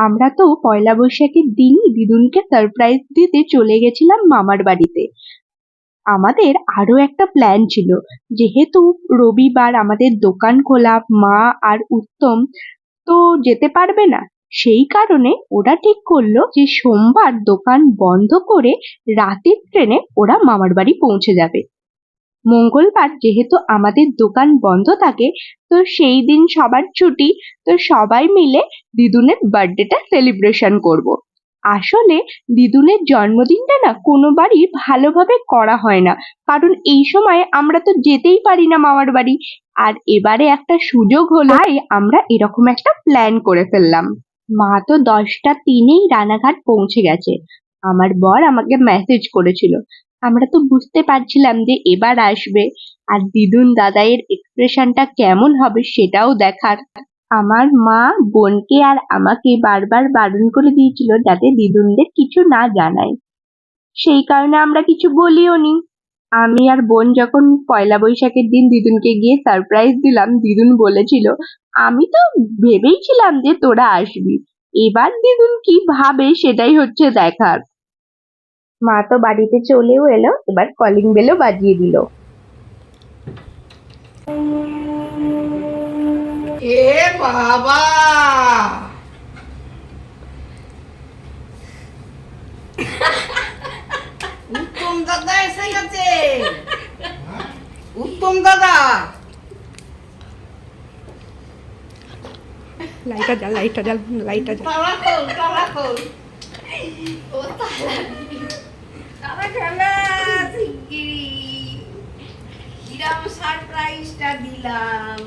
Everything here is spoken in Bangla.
আমরা তো পয়লা বৈশাখের দিনই দিদুনকে সারপ্রাইজ দিতে চলে গেছিলাম মামার বাড়িতে। আমাদের আরও একটা প্ল্যান ছিল, যেহেতু রবিবার আমাদের দোকান খোলা, মা আর উত্তম তো যেতে পারবে না, সেই কারণে ওরা ঠিক করল যে সোমবার দোকান বন্ধ করে রাতের ট্রেনে ওরা মামার বাড়ি পৌঁছে যাবে। মঙ্গলবার যেহেতু আমাদের দোকান বন্ধ থাকে, তো সেই দিন সবার ছুটি, তো সবাই মিলে দিদুনের বার্থডেটা সেলিব্রেশন করব। আসলে দিদুনের জন্মদিনটা না কোনো বাড়ি ভালোভাবে করা হয় না, কারণ এই সময় আমরা তো যেতেই পারি না মামার বাড়ি। আর এবারে একটা সুযোগ হলো, তাই আমরা এরকম একটা প্ল্যান করে ফেললাম। মা তো দশটা তিনেই রানাঘাট পৌঁছে গেছে। আমার বর আমাকে মেসেজ করেছিল আমরা তো বুঝতে পারছিলাম যে এবার আসবে। আর দিদুন দাদাইয়ের এক্সপ্রেশনটা কেমন হবে সেটাও দেখার। আমার মা বোনকে আর আমাকে বারবার বারণ করে দিয়েছিল যাতে দিদুনদের কিছু না জানায়। সেই কারণে আমরা কিছু বলিও নি। আমি আর বোন যখন পয়লা বৈশাখের দিন দিদুনকে গিয়ে সারপ্রাইজ দিলাম, দিদুন বলেছিল, আমি তো ভেবেইছিলাম যে তোরা আসবি। এবার দিদুন কি ভাবে সেটাই হচ্ছে দেখার। মা তো বাড়িতে চলেও এলো এবার কলিং বেলও বাজিয়ে দিল। এ বাবা! উত্তম দাদা এসে গেছে। উত্তম দাদা! লাইটটা জ্বাল লাইটটা জ্বাল লাইটটা জ্বাল। তালা খোল তালা খোল ও কিরম সারপ্রাইজটা দিলাম।